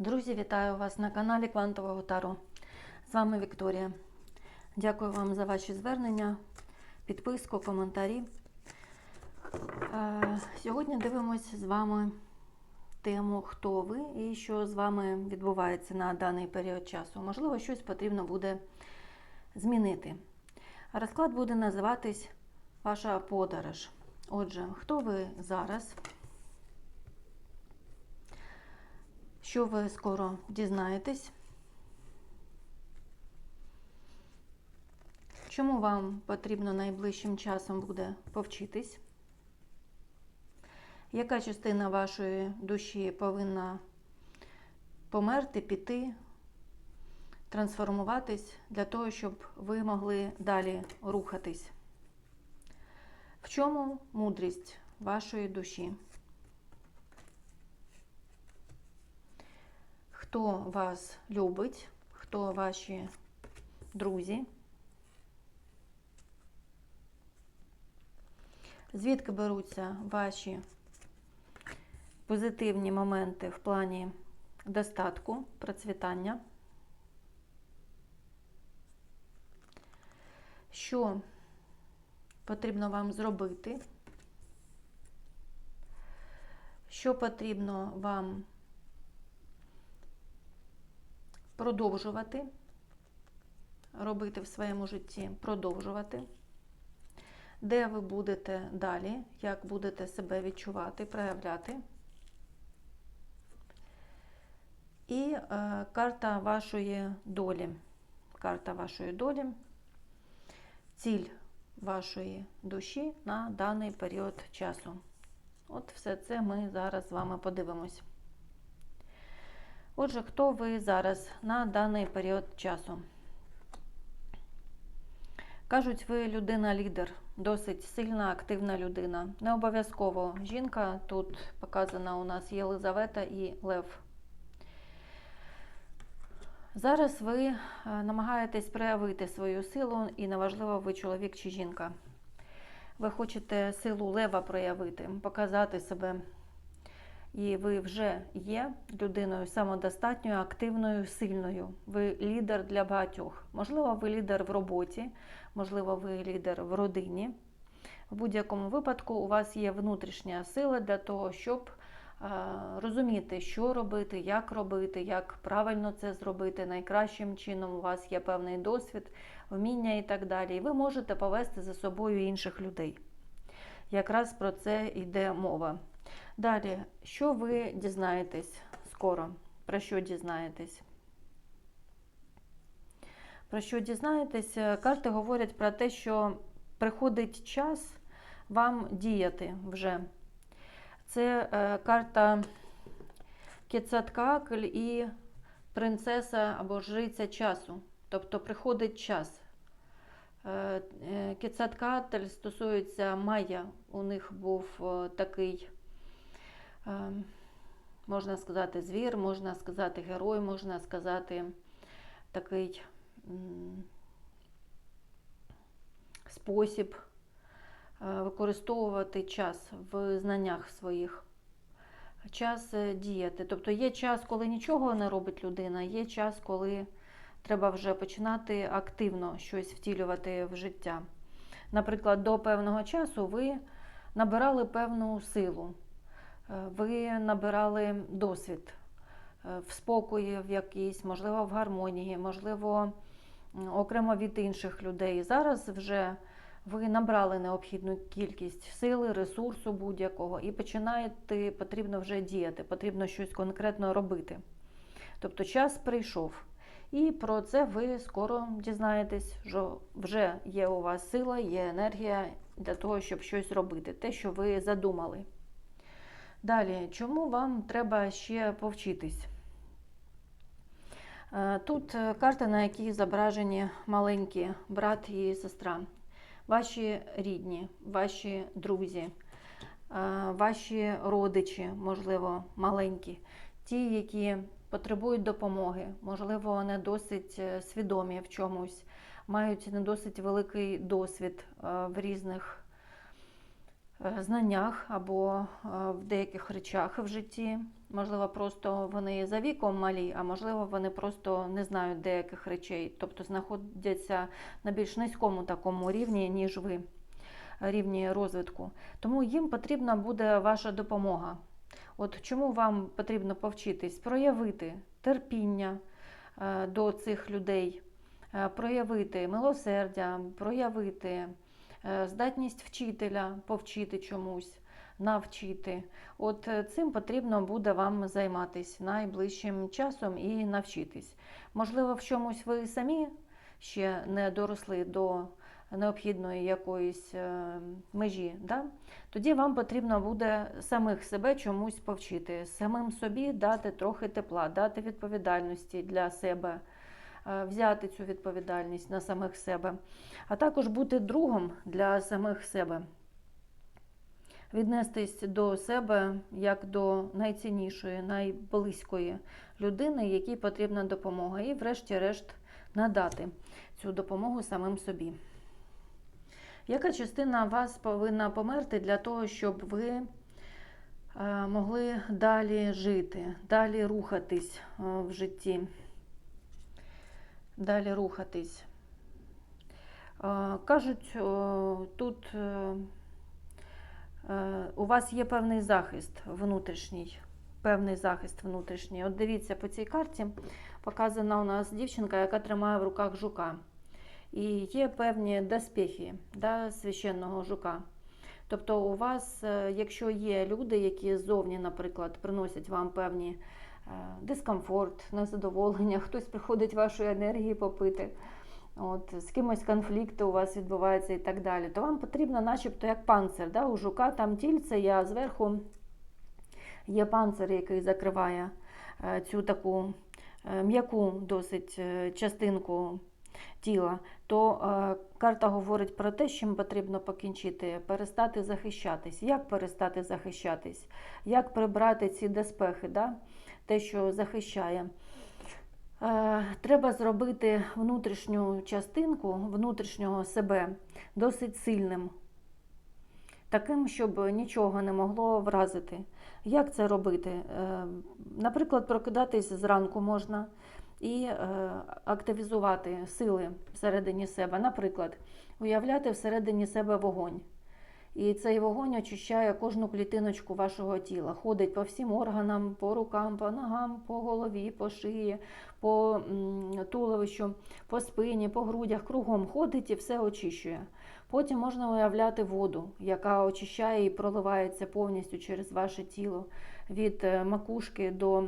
Друзі, вітаю вас на каналі Квантового Таро. З вами Вікторія. Дякую вам за ваші звернення, підписку, коментарі. Е, Сьогодні дивимося з вами тему, хто ви і що з вами відбувається на даний період часу. Можливо, щось потрібно буде змінити. Розклад буде називатись Ваша подорож. Отже, хто ви зараз? Що ви скоро дізнаєтесь? Чому вам потрібно найближчим часом буде повчитись? Яка частина вашої душі повинна померти, піти, трансформуватись для того, щоб ви могли далі рухатись? В чому мудрість вашої душі? Хто вас любить, хто ваші друзі? Звідки беруться ваші позитивні моменти в плані достатку, процвітання? Що потрібно вам зробити? Що потрібно вам продовжувати робити в своєму житті, продовжувати, де ви будете далі, як будете себе відчувати, проявляти. І е, карта вашої долі. Карта вашої долі, ціль вашої душі на даний період часу. От все це ми зараз з вами подивимось. Отже, хто ви зараз на даний період часу? Кажуть, ви людина-лідер, досить сильна, активна людина. Не обов'язково жінка. Тут показана у нас Єлизавета і Лев. Зараз ви е, намагаєтесь проявити свою силу, і неважливо, ви чоловік чи жінка. Ви хочете силу лева проявити, показати себе. І ви вже є людиною самодостатньою, активною, сильною. Ви лідер для багатьох. Можливо, ви лідер в роботі, можливо, ви лідер в родині. В будь-якому випадку у вас є внутрішня сила для того, щоб е, розуміти, що робити, як робити, як правильно це зробити. Найкращим чином у вас є певний досвід, вміння і так далі. І ви можете повести за собою інших людей. Якраз про це йде мова. Далі, що ви дізнаєтесь скоро? Про що дізнаєтесь? Про що дізнаєтесь? Карти говорять про те, що приходить час вам діяти вже. Це е, карта Кецаткакль і принцеса або жриця часу. Тобто приходить час. Е, е, стосується Майя. У них був е, такий е, можна сказати, звір, можна сказати, герой, можна сказати, такий спосіб е, використовувати час в знаннях своїх. Час е, діяти. Тобто є час, коли нічого не робить людина, є час, коли треба вже починати активно щось втілювати в життя. Наприклад, до певного часу ви набирали певну силу ви набирали досвід е, в спокої в якійсь, можливо, в гармонії, можливо, окремо від інших людей. Зараз вже ви набрали необхідну кількість сили, ресурсу будь-якого, і починаєте, потрібно вже діяти, потрібно щось конкретно робити. Тобто час прийшов. І про це ви скоро дізнаєтесь, що вже є у вас сила, є енергія для того, щоб щось робити, те, що ви задумали. Далі, чому вам треба ще повчитись? Е, Тут е, карта, на якій зображені маленькі брат і сестра, ваші рідні, ваші друзі, е, ваші родичі, можливо, маленькі, ті, які потребують допомоги, можливо, не досить свідомі в чомусь, мають не досить великий досвід в різних знаннях або в деяких речах в житті. Можливо, просто вони за віком малі, а можливо, вони просто не знають деяких речей, тобто знаходяться на більш низькому такому рівні, ніж ви, рівні розвитку. Тому їм потрібна буде ваша допомога. От чому вам потрібно повчитись? Проявити терпіння е, до цих людей, е, проявити милосердя, проявити е, здатність вчителя, повчити чомусь, навчити. От е, цим потрібно буде вам займатися найближчим часом і навчитись. Можливо, в чомусь ви самі ще не доросли до необхідної якоїсь е, межі. Да? Тоді вам потрібно буде самих себе чомусь повчити, самим собі дати трохи тепла, дати відповідальності для себе, е, взяти цю відповідальність на самих себе, а також бути другом для самих себе. Віднестись до себе як до найціннішої, найблизької людини, якій потрібна допомога, і, врешті-решт, надати цю допомогу самим собі. Яка частина вас повинна померти для того, щоб ви е, могли далі жити, далі рухатись е, в житті? Далі рухатись. Е, Кажуть, тут е, е, у вас є певний захист внутрішній. Певний захист внутрішній. От дивіться, по цій карті показана у нас дівчинка, яка тримає в руках жука. І є певні доспехи да, священного жука. Тобто, у вас, якщо є люди, які ззовні, наприклад, приносять вам певні дискомфорт, незадоволення, хтось приходить вашої енергії попити, от, з кимось конфлікти у вас відбуваються і так далі, то вам потрібно, начебто, як панцир. Да? У жука там тільце, а зверху є панцир, який закриває е, цю таку е, м'яку досить е, частинку тіла, то е, карта говорить про те, що їм потрібно покінчити, перестати захищатись. Як перестати захищатись? Як прибрати ці деспехи, да? Те, що захищає? Е, треба зробити внутрішню частинку внутрішнього себе досить сильним, таким, щоб нічого не могло вразити. Як це робити? Е, Наприклад, прокидатись зранку можна і е, активізувати сили всередині себе. Наприклад, уявляти всередині себе вогонь. І цей вогонь очищає кожну клітиночку вашого тіла, ходить по всім органам, по рукам, по ногам, по голові, по шиї, по туловищу, по спині, по грудях, кругом ходить і все очищує. Потім можна уявляти воду, яка очищає і проливається повністю через ваше тіло від е, макушки до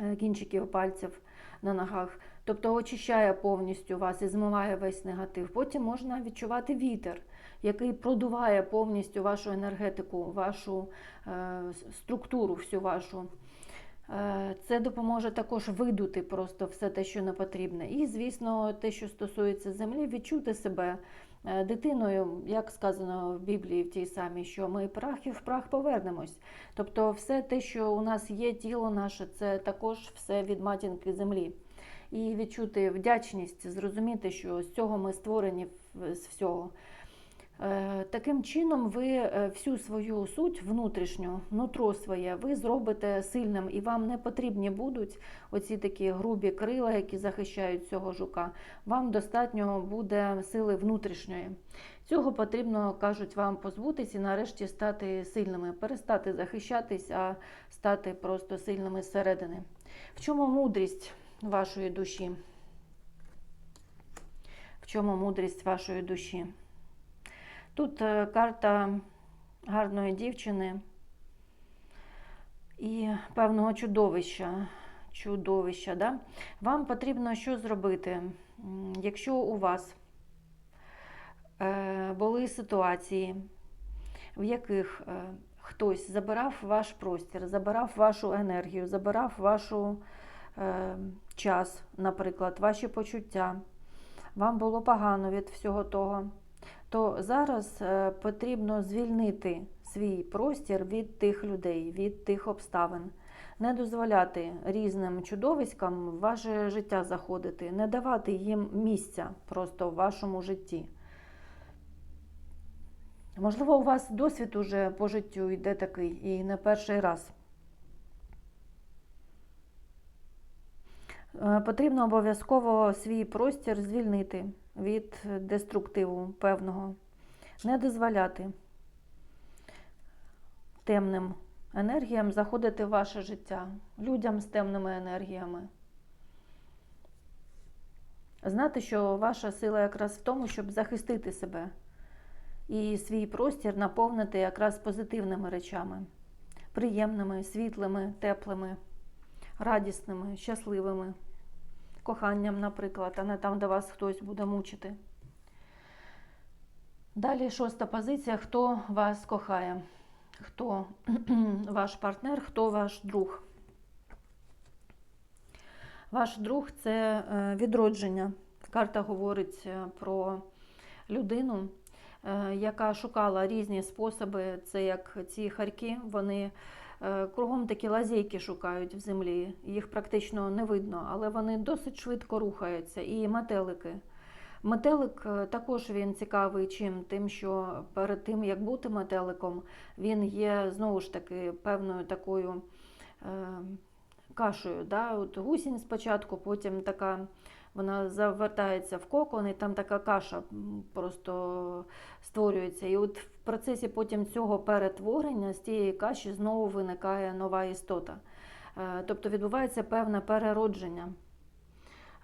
е, кінчиків пальців на ногах. Тобто очищає повністю вас і змиває весь негатив. Потім можна відчувати вітер, який продуває повністю вашу енергетику, вашу е, структуру, всю вашу. Е, Це допоможе також видути просто все те, що не потрібне. І, звісно, те, що стосується землі, відчути себе е, дитиною, як сказано в Біблії, в тій самій, що ми прах і в прах повернемось. Тобто, все те, що у нас є, тіло наше, це також все від матінки землі. І відчути вдячність, зрозуміти, що з цього ми створені з всього. Е, Таким чином, ви е, всю свою суть внутрішню, нутро своє, ви зробите сильним, і вам не потрібні будуть оці такі грубі крила, які захищають цього жука. Вам достатньо буде сили внутрішньої. Цього потрібно, кажуть, вам позбутись і нарешті стати сильними, перестати захищатись, а стати просто сильними зсередини. В чому мудрість вашої душі? В чому мудрість вашої душі? Тут е, карта гарної дівчини і певного чудовища. Чудовища, да? Вам потрібно що зробити? Якщо у вас е, були ситуації, в яких е, хтось забирав ваш простір, забирав вашу енергію, забирав вашу час, наприклад, ваші почуття, вам було погано від всього того то зараз е, потрібно звільнити свій простір від тих людей, від тих обставин, не дозволяти різним чудовиськам в ваше життя заходити, не давати їм місця просто в вашому житті. Можливо, у вас досвід уже по життю йде такий і не перший раз. Е, потрібно обов'язково свій простір звільнити від деструктиву певного, не дозволяти темним енергіям заходити в ваше життя, людям з темними енергіями. Знати, що ваша сила якраз в тому, щоб захистити себе і свій простір наповнити якраз позитивними речами, приємними, світлими, теплими, радісними, щасливими, коханням, наприклад, а не там, де вас хтось буде мучити. Далі шоста позиція: хто вас кохає, хто ваш партнер, хто ваш друг. Ваш друг це е, відродження. Карта говорить е, про людину, е, яка шукала різні способи. Це як ці харки, вони кругом такі лазейки шукають в землі. Їх практично не видно, але вони досить швидко рухаються. І метелики. Метелик е, також він цікавий чим, тим, що перед тим як бути метеликом, він є знову ж таки певною такою е, кашею. Да? От гусінь спочатку, потім така вона завертається в кокон, і там така каша просто створюється. І от в процесі потім цього перетворення з тієї каші знову виникає нова істота. Е, Тобто відбувається певне переродження.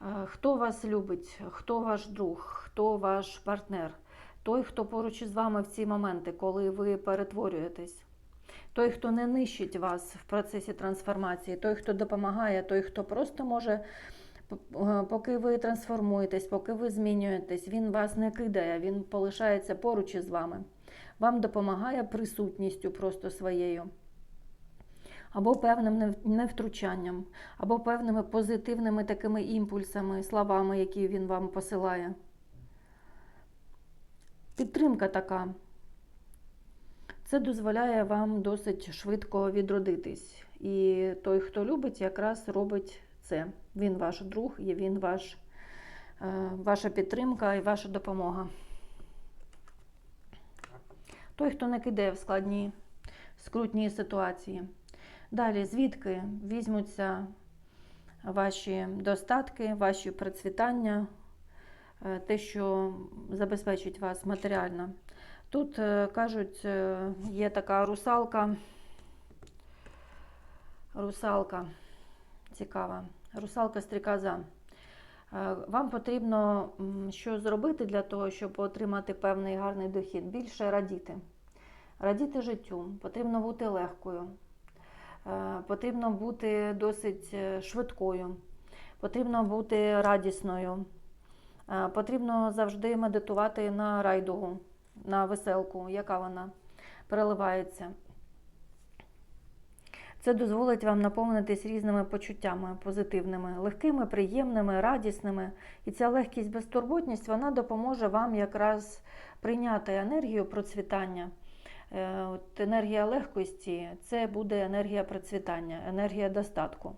Е, Хто вас любить, хто ваш друг, хто ваш партнер, той, хто поруч із вами в ці моменти, коли ви перетворюєтесь, той, хто не нищить вас в процесі трансформації, той, хто допомагає, той, хто просто може, е, поки ви трансформуєтесь, поки ви змінюєтесь, він вас не кидає, він полишається поруч із вами, вам допомагає присутністю просто своєю або певним невтручанням, або певними позитивними такими імпульсами, словами, які він вам посилає. Підтримка така. Це дозволяє вам досить швидко відродитись. І той, хто любить, якраз робить це. Він ваш друг, і він ваш, е, ваша підтримка і ваша допомога. Той, хто не кидає в складні, скрутні ситуації. Далі, звідки візьмуться ваші достатки, ваші процвітання, е, те, що забезпечить вас матеріально. Тут е, кажуть, е, є така русалка. Русалка цікава. Русалка стрікоза. Е, Вам потрібно що зробити для того, щоб отримати певний гарний дохід? Більше радіти. Радіти життю, потрібно бути легкою. Потрібно бути досить швидкою, потрібно бути радісною, потрібно завжди медитувати на райдугу, на веселку, яка вона переливається. Це дозволить вам наповнитись різними почуттями позитивними, легкими, приємними, радісними. І ця легкість, безтурботність вона допоможе вам якраз прийняти енергію процвітання. Е, От енергія легкості це буде енергія процвітання, енергія достатку.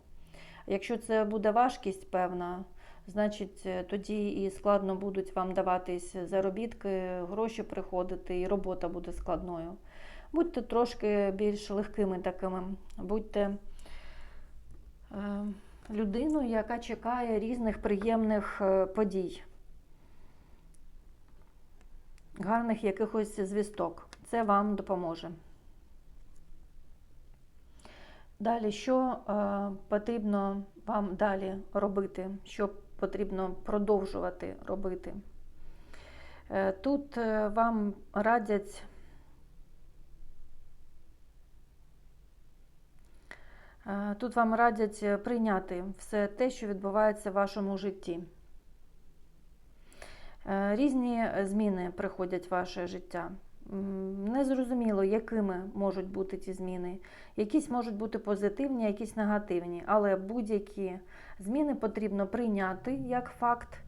Якщо це буде важкість певна, значить е, тоді і складно будуть вам даватись заробітки, гроші приходити, і робота буде складною. Будьте трошки більш легкими такими, будьте е, людиною, яка чекає різних приємних е, подій, гарних якихось звісток. Це вам допоможе. Далі, що е, потрібно вам далі робити, що потрібно продовжувати робити? Е, тут е, вам радять Е, Тут вам радять е, прийняти все те, що відбувається в вашому житті. Е, Різні зміни приходять в ваше життя. Незрозуміло, якими можуть бути ті зміни. Якісь можуть бути позитивні, якісь негативні, але будь-які зміни потрібно прийняти як факт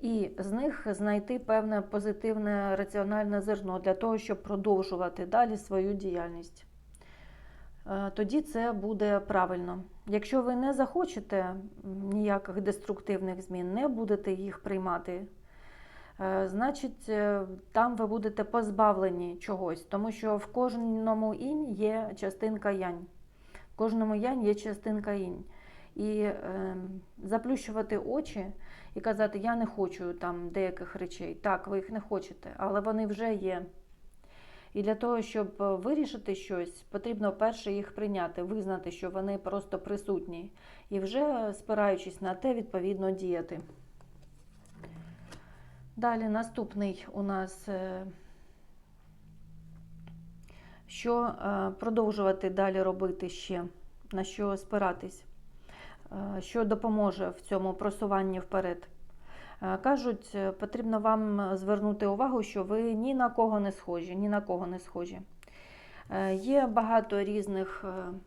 і з них знайти певне позитивне раціональне зерно для того, щоб продовжувати далі свою діяльність. Е, Тоді це буде правильно. Якщо ви не захочете ніяких деструктивних змін, не будете їх приймати, значить е, там ви будете позбавлені чогось, тому що в кожному інь є частинка янь. В кожному янь є частинка інь. і е, заплющувати очі і казати, я не хочу там деяких речей. Так, ви їх не хочете, але вони вже є. І для того, щоб е, вирішити щось, потрібно перше їх прийняти, визнати, що вони просто присутні, і вже спираючись на те, відповідно діяти. Далі наступний у нас, е, що е, продовжувати далі робити ще, на що спиратись, е, що допоможе в цьому просуванні вперед. Кажуть, потрібно вам звернути увагу, що ви ні на кого не схожі, ні на кого не схожі. Є багато різних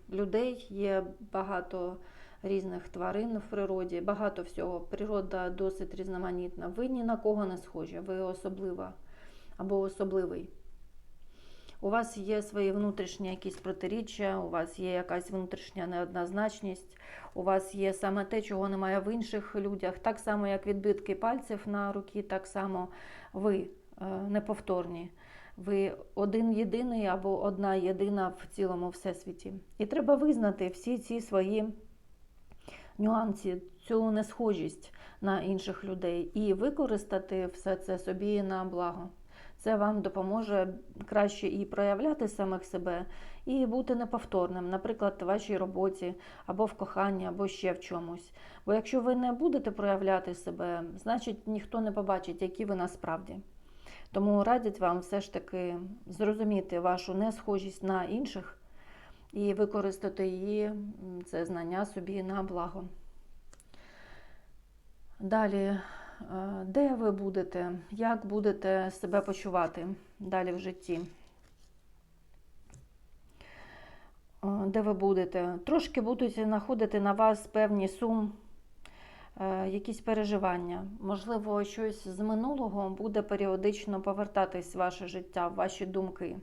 людей, є багато різних тварин в природі, багато всього. Природа досить різноманітна. Ви ні на кого не схожі, ви особлива або особливий. У вас є свої внутрішні якісь протиріччя, у вас є якась внутрішня неоднозначність, у вас є саме те, чого немає в інших людях. Так само, як відбитки пальців на руки, так само ви е, неповторні. Ви один єдиний або одна єдина в цілому всесвіті. І треба визнати всі ці свої нюанси, цю несхожість на інших людей і використати все це собі на благо. Це вам допоможе краще і проявляти самих себе, і бути неповторним, наприклад, в вашій роботі, або в коханні, або ще в чомусь. Бо якщо ви не будете проявляти себе, значить ніхто не побачить, які ви насправді. Тому радять вам все ж таки зрозуміти вашу несхожість на інших і використати її, це знання собі на благо. Далі, е, де ви будете, як будете себе почувати далі в житті? Е, Де ви будете? Трошки будуть знаходити на вас певні сум, е, якісь переживання. Можливо, щось з минулого буде періодично повертатись в ваше життя, в ваші думки.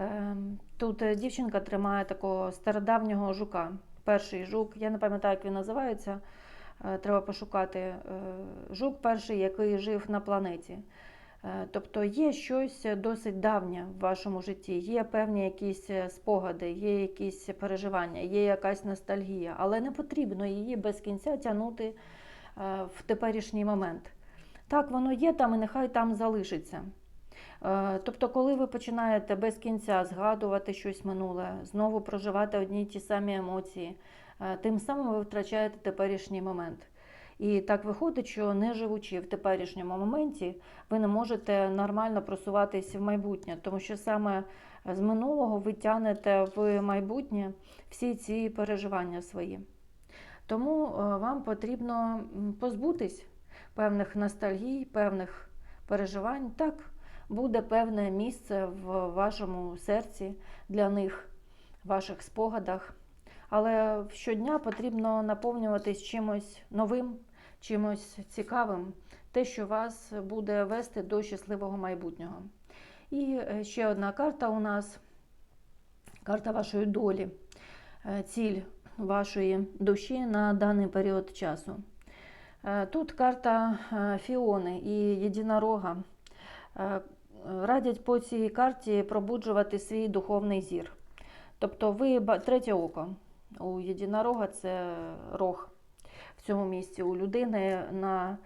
Е, Тут е, дівчинка тримає такого стародавнього жука. Перший жук, я не пам'ятаю, як він називається. е, Треба пошукати е, жук перший, який жив на планеті. Тобто є щось досить давнє в вашому житті, є певні якісь спогади, є якісь переживання, є якась ностальгія, але не потрібно її без кінця тягнути в теперішній момент. Так, воно є там і нехай там залишиться. Е, Тобто, коли ви починаєте без кінця згадувати щось минуле, знову проживати одні й ті самі емоції, е, тим самим ви втрачаєте теперішній момент. І так виходить, що не живучи в теперішньому моменті, ви не можете нормально просуватись в майбутнє, тому що саме з минулого ви тягнете в майбутнє всі ці переживання свої. Тому е, вам потрібно позбутись певних ностальгій, певних переживань. Так, буде певне місце в вашому серці для них, в ваших спогадах. Але щодня потрібно наповнюватись чимось новим, чимось цікавим, те, що вас буде вести до щасливого майбутнього. І е, ще одна карта у нас карта вашої долі, е, ціль вашої душі на даний період часу. Е, Тут карта Фіони і єдинорога. Радять по цій карті пробуджувати свій духовний зір. Тобто ви третє око. У єдинорога це рог в цьому місці. У людини на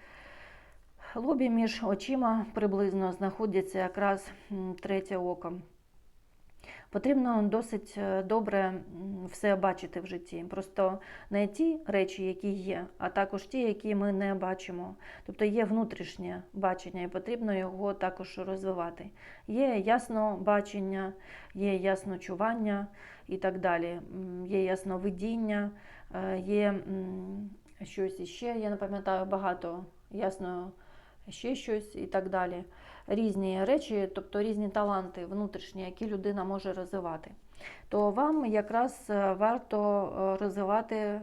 лобі між очима приблизно знаходиться якраз третє око. Потрібно досить е, добре все бачити в житті. Просто не ті речі, які є, а також ті, які ми не бачимо. Тобто є внутрішнє бачення, і потрібно його також розвивати. Є ясно бачення, є ясночування і так далі. Є ясновидіння, е, є щось іще, я не пам'ятаю багато, ясно ще щось і так далі. Різні речі, тобто різні таланти внутрішні, які людина може розвивати. То вам якраз е, варто е, розвивати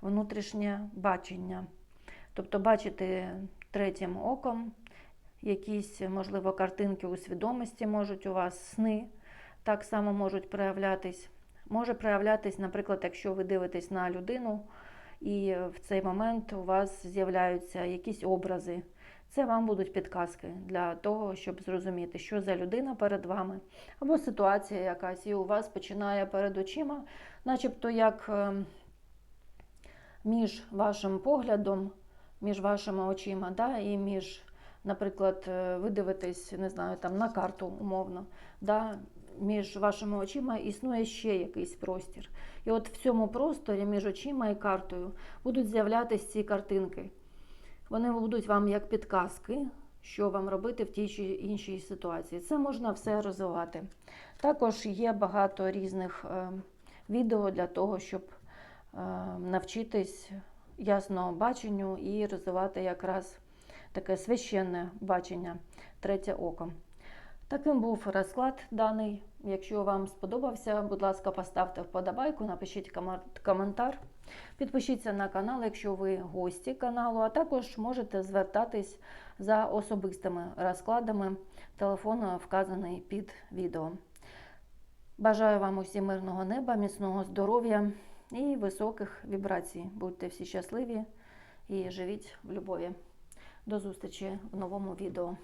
внутрішнє бачення, тобто бачити третім оком, якісь, можливо, картинки у свідомості можуть у вас, сни так само можуть проявлятись. Може проявлятись, наприклад, якщо ви дивитесь на людину, і в цей момент у вас з'являються якісь образи. Це вам будуть підказки для того, щоб зрозуміти, що за людина перед вами, або ситуація якась, і у вас починає перед очима, начебто як е, між вашим поглядом, між вашими очима, да, і між, наприклад, е, ви дивитесь, не знаю, там на карту умовно, да, між вашими очима існує ще якийсь простір. І от в цьому просторі між очима і картою будуть з'являтися ці картинки. Вони будуть вам як підказки, що вам робити в тій чи іншій ситуації. Це можна все розвивати. Також є багато різних е, відео для того, щоб е, навчитись ясного баченню і розвивати якраз таке священне бачення, третє око. Таким був розклад даний. Якщо вам сподобався, будь ласка, поставте вподобайку, напишіть коментар. Підпишіться на канал, якщо ви гості каналу, а також можете звертатись за особистими розкладами. Телефон вказаний під відео. Бажаю вам усім мирного неба, міцного здоров'я і високих вібрацій. Будьте всі щасливі і живіть в любові. До зустрічі в новому відео.